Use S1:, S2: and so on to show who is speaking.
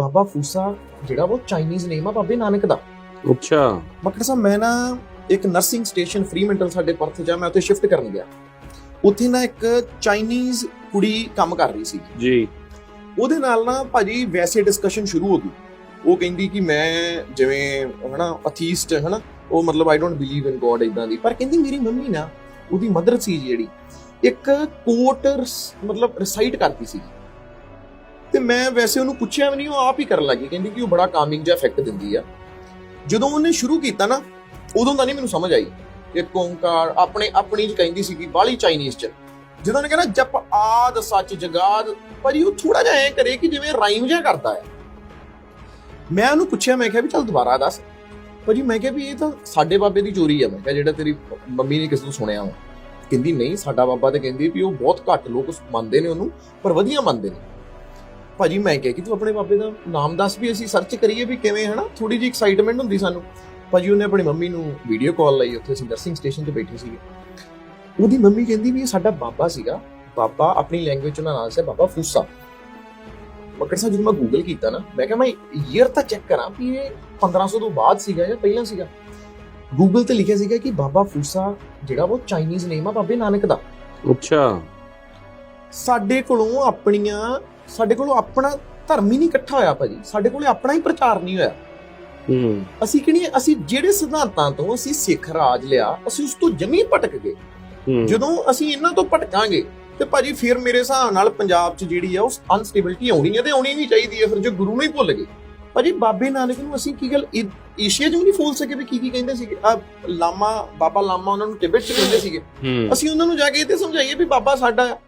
S1: ਬਾਬਾ ਫੂਸਾ ਜਿਹੜਾ ਉਹ ਚਾਈਨੀਜ਼ ਨੇਮ ਆ ਬਾਬੇ ਨਾਨਕ ਦਾ।
S2: ਅੱਛਾ।
S1: ਮੱਕੜ ਸਾਹਿਬ ਮੈਂ ਨਾ ਇੱਕ ਨਰਸਿੰਗ ਸਟੇਸ਼ਨ ਫਰੀਮੈਂਟਲ ਸਾਡੇ ਪਰਥ ਜਾ ਮੈਂ ਉੱਥੇ ਸ਼ਿਫਟ ਕਰਨ ਗਿਆ। ਉੱਥੇ ਨਾ ਇੱਕ ਚਾਈਨੀਜ਼ ਕੁੜੀ ਕੰਮ ਕਰ ਰਹੀ ਸੀ
S2: ਜੀ।
S1: ਉਹਦੇ ਨਾਲ ਨਾ ਭਾਜੀ ਵੈਸੇ ਡਿਸਕਸ਼ਨ ਸ਼ੁਰੂ ਹੋ ਗਈ। ਉਹ ਕਹਿੰਦੀ ਕਿ ਮੈਂ ਜਿਵੇਂ ਹਨਾ ਅਥੀਸਟ ਹਨਾ ਉਹ ਮਤਲਬ I don't believe in God ਇਦਾਂ ਦੀ। ਪਰ ਕਹਿੰਦੀ ਮੇਰੀ ਮੰਮੀ ਨਾ ਉਹਦੀ ਮਦਰ ਸੀ ਜਿਹੜੀ ਇੱਕ ਕੋਟ ਮਤਲਬ ਰਿਸਾਈਟ ਕਰਦੀ ਸੀ ਤੇ ਮੈਂ ਵੈਸੇ ਉਹਨੂੰ ਪੁੱਛਿਆ ਵੀ ਨਹੀਂ, ਉਹ ਆਪ ਹੀ ਕਰਨ ਲੱਗੀ, ਕਹਿੰਦੀ ਕਿ ਉਹ ਬੜਾ ਕਾਮਿੰਗ ਜਿਹਾ ਇਫੈਕਟ ਦਿੰਦੀ ਆ। ਜਦੋਂ ਉਹਨੇ ਸ਼ੁਰੂ ਕੀਤਾ ਨਾ, ਉਦੋਂ ਤਾਂ ਨਹੀਂ ਮੈਨੂੰ ਸਮਝ ਆਈ ਇੱਕ ਓੰਕਾਰ ਆਪਣੇ ਆਪਣੀ ਚ ਕਹਿੰਦੀ ਸੀ ਕਿ ਬਾਲੀ ਚਾਈਨੀਜ਼ ਚ। ਜਦੋਂ ਉਹਨੇ ਕਹਿੰਦਾ ਜਪ ਆਦ ਸੱਚ ਜਗਾਦ ਪਰ ਉਹ ਥੋੜਾ ਜਿਹਾ ਐ ਕਰੇ ਕਿ ਜਿਵੇਂ ਰਾਈਮ ਜਿਹਾ ਕਰਦਾ ਹੈ। ਮੈਂ ਉਹਨੂੰ ਪੁੱਛਿਆ, ਮੈਂ ਕਿਹਾ ਵੀ ਚੱਲ ਦੁਬਾਰਾ ਦੱਸ। ਭਾਜੀ ਮੈਂ ਕਿਹਾ ਵੀ ਇਹ ਤਾਂ ਸਾਡੇ ਬਾਬੇ ਦੀ ਚੋਰੀ ਆ, ਮੈਂ ਕਿਹਾ ਜਿਹੜਾ ਤੇਰੀ ਮੰਮੀ ਨੇ ਕਿਸੇ ਨੂੰ ਸੁਣਿਆ ਵਾ ਕਹਿੰਦੀ ਨਹੀਂ, ਸਾਡਾ ਬਾਬਾ ਤੇ ਕਹਿੰਦੀ ਵੀ ਉਹ ਬਹੁਤ ਘੱਟ ਲੋਕ ਮੰਨਦੇ ਨੇ ਉਹਨੂੰ, ਪਰ ਵਧੀਆ ਮੰਨਦੇ ਨੇ। ਭਾਜੀ ਮੈਂ ਕਿਹਾ ਕਿ ਤੂੰ ਆਪਣੇ ਬਾਬੇ ਦਾ ਨਾਮ ਦੱਸ ਵੀ ਅਸੀਂ ਸਰਚ ਕਰੀਏ ਵੀ ਕਿਵੇਂ ਹਨਾ? ਥੋੜੀ ਜਿਹੀ ਐਕਸਾਈਟਮੈਂਟ ਹੁੰਦੀ ਸਾਨੂੰ। ਭਾਜੀ ਉਹਨੇ ਆਪਣੀ ਮੰਮੀ ਨੂੰ ਵੀਡੀਓ ਕਾਲ ਲਈ ਉੱਥੇ ਅਸੀਂ ਨਰਸਿੰਗ ਸਟੇਸ਼ਨ ਤੇ ਬੈਠੇ ਸੀਗੇ। ਉਹਦੀ ਮੰਮੀ ਕਹਿੰਦੀ ਵੀ ਇਹ ਸਾਡਾ ਬਾਬਾ ਸੀਗਾ। ਬਾਬਾ ਆਪਣੀ ਲੈਂਗੁਏਜ ਉਹਨਾਂ ਨਾਲ ਸੀ ਬਾਬਾ ਫੂਸਾ। ਮੱਕੜ ਸਾਹਿਬ ਜਦੋਂ ਮੈਂ ਗੂਗਲ ਕੀਤਾ ਨਾ ਮੈਂ ਕਿਹਾ ਮੈਂ ਈਅਰ ਤਾਂ ਚੈੱਕ ਕਰਾਂ ਵੀ ਇਹ 1500 ਤੋਂ ਬਾਅਦ ਸੀਗਾ ਜਾਂ ਪਹਿਲਾਂ ਸੀਗਾ। ਗੂਗਲ ਤੇ ਲਿਖਿਆ ਸੀਗਾ ਕਿ ਬਾਬਾ ਫੂਸਾ ਜਿਹੜਾ ਉਹ ਚਾਈਨੀਜ਼ ਨੇਮ ਆ ਬਾਬੇ ਨਾਨਕ ਦਾ।
S2: ਅੱਛਾ।
S1: ਸਾਡੇ ਕੋਲੋਂ ਆਪਣੀਆਂ ਸਾਡੇ ਕੋਲੋਂ ਆਪਣਾ ਧਰਮ ਹੀ ਨਹੀਂ ਇਕੱਠਾ ਹੋਇਆ ਭਾਜੀ। ਸਾਡੇ ਕੋਲੇ ਆਪਣਾ ਹੀ ਪ੍ਰਚਾਰ ਨਹੀਂ ਹੋਇਆ।
S2: ਹੂੰ।
S1: ਅਸੀਂ ਕਿਹੜੀ ਅਸੀਂ ਜਿਹੜੇ ਸਿਧਾਂਤਾਂ ਤੋਂ ਅਸੀਂ ਸਿੱਖ ਰਾਜ ਲਿਆ ਅਸੀਂ ਉਸ ਤੋਂ ਜਮੀ ਭਟਕ ਗਏ। ਜਦੋਂ ਅਸੀਂ ਇਹਨਾਂ ਤੋਂ ਭਟਕਾਂਗੇ ਤੇ ਭਾਜੀ ਫਿਰ ਮੇਰੇ ਹਿਸਾਬ ਨਾਲ ਪੰਜਾਬ 'ਚ ਜਿਹੜੀ ਆ ਉਹ ਅਨਸਟੇਬਿਲਟੀ ਆਉਣੀ ਹੈ ਤੇ ਆਉਣੀ ਨਹੀਂ ਚਾਹੀਦੀ ਹੈ ਫਿਰ ਜੇ ਗੁਰੂ ਨੂੰ ਹੀ ਭੁੱਲ ਗਏ। ਭਾਜੀ ਬਾਬੇ ਨਾਨਕ ਨੂੰ ਅਸੀਂ ਕੀ ਗੱਲ ਏਸ਼ੀਆ 'ਚ ਵੀ ਨਹੀਂ ਫੋਲ ਸਕੇ ਵੀ ਕੀ ਕੀ ਕਹਿੰਦੇ ਸੀਗੇ? ਆ ਲਾਮਾ ਬਾਬਾ ਲਾਮਾ ਉਹਨਾਂ ਨੂੰ ਟਿਬet 'ਚ ਕਹਿੰਦੇ ਸੀਗੇ। ਅਸੀਂ ਉਹਨਾਂ ਨੂੰ ਜਾ ਕੇ ਇਹ ਤੇ ਸਮਝਾਈਏ ਵੀ ਬਾਬਾ ਸਾਡਾ